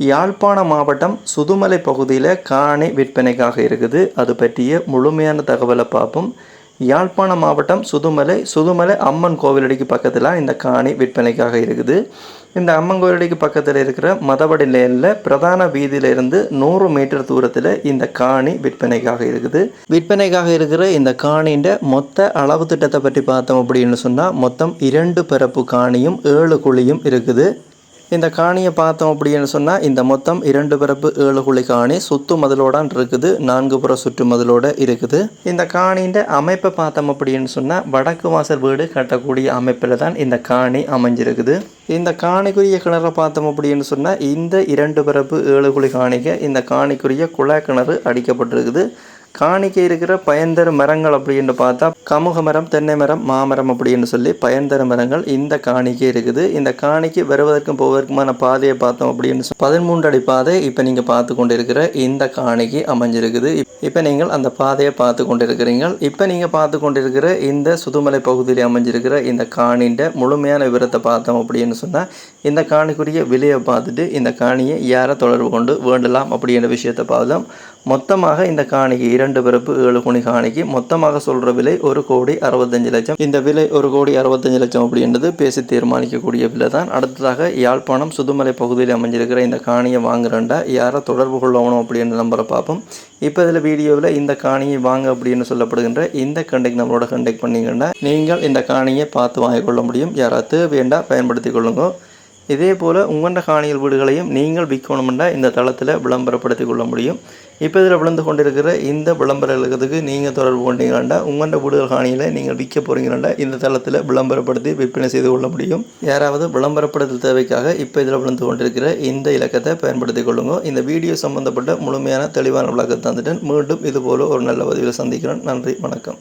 யாழ்ப்பாண மாவட்டம் சுதுமலை பகுதியில் காணி விற்பனைக்காக இருக்குது. அது பற்றிய முழுமையான தகவலை பார்ப்போம். யாழ்ப்பாண மாவட்டம் சுதுமலை சுதுமலை அம்மன் கோவிலடிக்கு பக்கத்தில் இந்த காணி விற்பனைக்காக இருக்குது. இந்த அம்மன் கோவிலடிக்கு பக்கத்தில் இருக்கிற மதவடி லேனில் பிரதான வீதியிலிருந்து நூறு மீட்டர் தூரத்தில் இந்த காணி விற்பனைக்காக இருக்குது. விற்பனைக்காக இருக்கிற இந்த காணின்ற மொத்த அளவு திட்டத்தை பற்றி பார்த்தோம் அப்படின்னு சொன்னால் மொத்தம் இரண்டு பிறப்பு காணியும் ஏழு குழியும் இருக்குது. இந்த காணியை பார்த்தோம் அப்படின்னு சொன்னால் இந்த மொத்தம் இரண்டு பிறப்பு ஏழு குழி காணி. சுத்து மதிலோடான் இருக்குது நான்கு புற சுற்று மதிலோட இருக்குது. இந்த காணின்ற அமைப்பை பார்த்தோம் அப்படின்னு சொன்னால் வடக்கு வாசல் வீடு கட்டக்கூடிய அமைப்பில் தான் இந்த காணி அமைஞ்சிருக்குது. இந்த காணிக்குரிய கிணறை பார்த்தோம் அப்படின்னு சொன்னால் இந்த இரண்டு பிறப்பு ஏழு குழி காணிக்க இந்த காணிக்குரிய குழாய் கிணறு அடிக்கப்பட்டிருக்குது. காணிக்கை இருக்கிற பயன்தரும் மரங்கள் அப்படின்னு பார்த்தா கமுக மரம் தென்னை மரம் மாமரம் அப்படின்னு சொல்லி பயன்தர மரங்கள் இந்த காணிக்கை இருக்குது. இந்த காணிக்கு வருவதற்கும் போவதற்குமான பாதையை பார்த்தோம் அப்படின்னு சொல்லி பதிமூன்று அடி பாதை இப்போ நீங்கள் பார்த்து கொண்டு இருக்கிற இந்த காணிக்கு அமைஞ்சிருக்குது. இப்போ நீங்கள் அந்த பாதையை பார்த்து கொண்டு இருக்கிறீங்க இப்போ நீங்கள் பார்த்து கொண்டு இருக்கிற இந்த சுதுமலை பகுதியில் அமைஞ்சிருக்கிற இந்த காணின்ற முழுமையான விவரத்தை பார்த்தோம் அப்படின்னு சொன்னால் இந்த காணிக்குரிய விலையை பார்த்துட்டு இந்த காணியை யாரை தொடர்பு கொண்டு வேண்டலாம் அப்படின்ற விஷயத்தை பார்த்தோம் மொத்தமாக இந்த காணிக்கு இரண்டு பிறப்பு ஏழு குணி காணிக்கு மொத்தமாக சொல்கிற விலை ஒரு கோடி அறுபத்தஞ்சு லட்சம். இந்த விலை ஒரு கோடி அறுபத்தஞ்சு லட்சம் அப்படின்றது பேசி தீர்மானிக்கக்கூடிய விலை தான் அடுத்ததாக யாழ்ப்பாணம் சுதுமலை பகுதியில் அமைஞ்சிருக்கிற இந்த காணியை வாங்குறேன்டா யாரை தொடர்பு கொள்ளணும் அப்படின்ற நம்பரை பார்ப்போம். இப்போ இதில் வீடியோவில் இந்த காணியை வாங்க அப்படின்னு சொல்லப்படுகின்ற இந்த கண்டெக்ட் நம்மளோட கண்டெக்ட் பண்ணிங்கன்னா நீங்கள் இந்த காணியை பார்த்து வாங்கிக்கொள்ள முடியும். யாராவது வேண்டாம் பயன்படுத்தி கொள்ளுங்க. இதே போல் உங்கண்ட காணிகள் வீடுகளையும் நீங்கள் விற்கணுமெண்டா இந்த தளத்தில் விளம்பரப்படுத்தி கொள்ள முடியும். இப்போ இதில் விழுந்து கொண்டிருக்கிற இந்த விளம்பர இருக்கிறதுக்கு நீங்கள் தொடர்பு கொண்டீங்கன்னா உங்கண்ட வீடுகள் காணியில் நீங்கள் விற்க போகிறீங்கன்னா இந்த தளத்தில் விளம்பரப்படுத்தி விற்பனை செய்து கொள்ள முடியும். யாராவது விளம்பரப்படுத்தல் தேவைக்காக இப்போ இதில் விழுந்து கொண்டிருக்கிற இந்த இலக்கத்தை பயன்படுத்தி கொள்ளுங்க. இந்த வீடியோ சம்பந்தப்பட்ட முழுமையான தெளிவான விளக்கத்தை தந்துட்டேன். மீண்டும் இதுபோல் ஒரு நல்ல பதிவில் சந்திக்கிறேன். நன்றி வணக்கம்.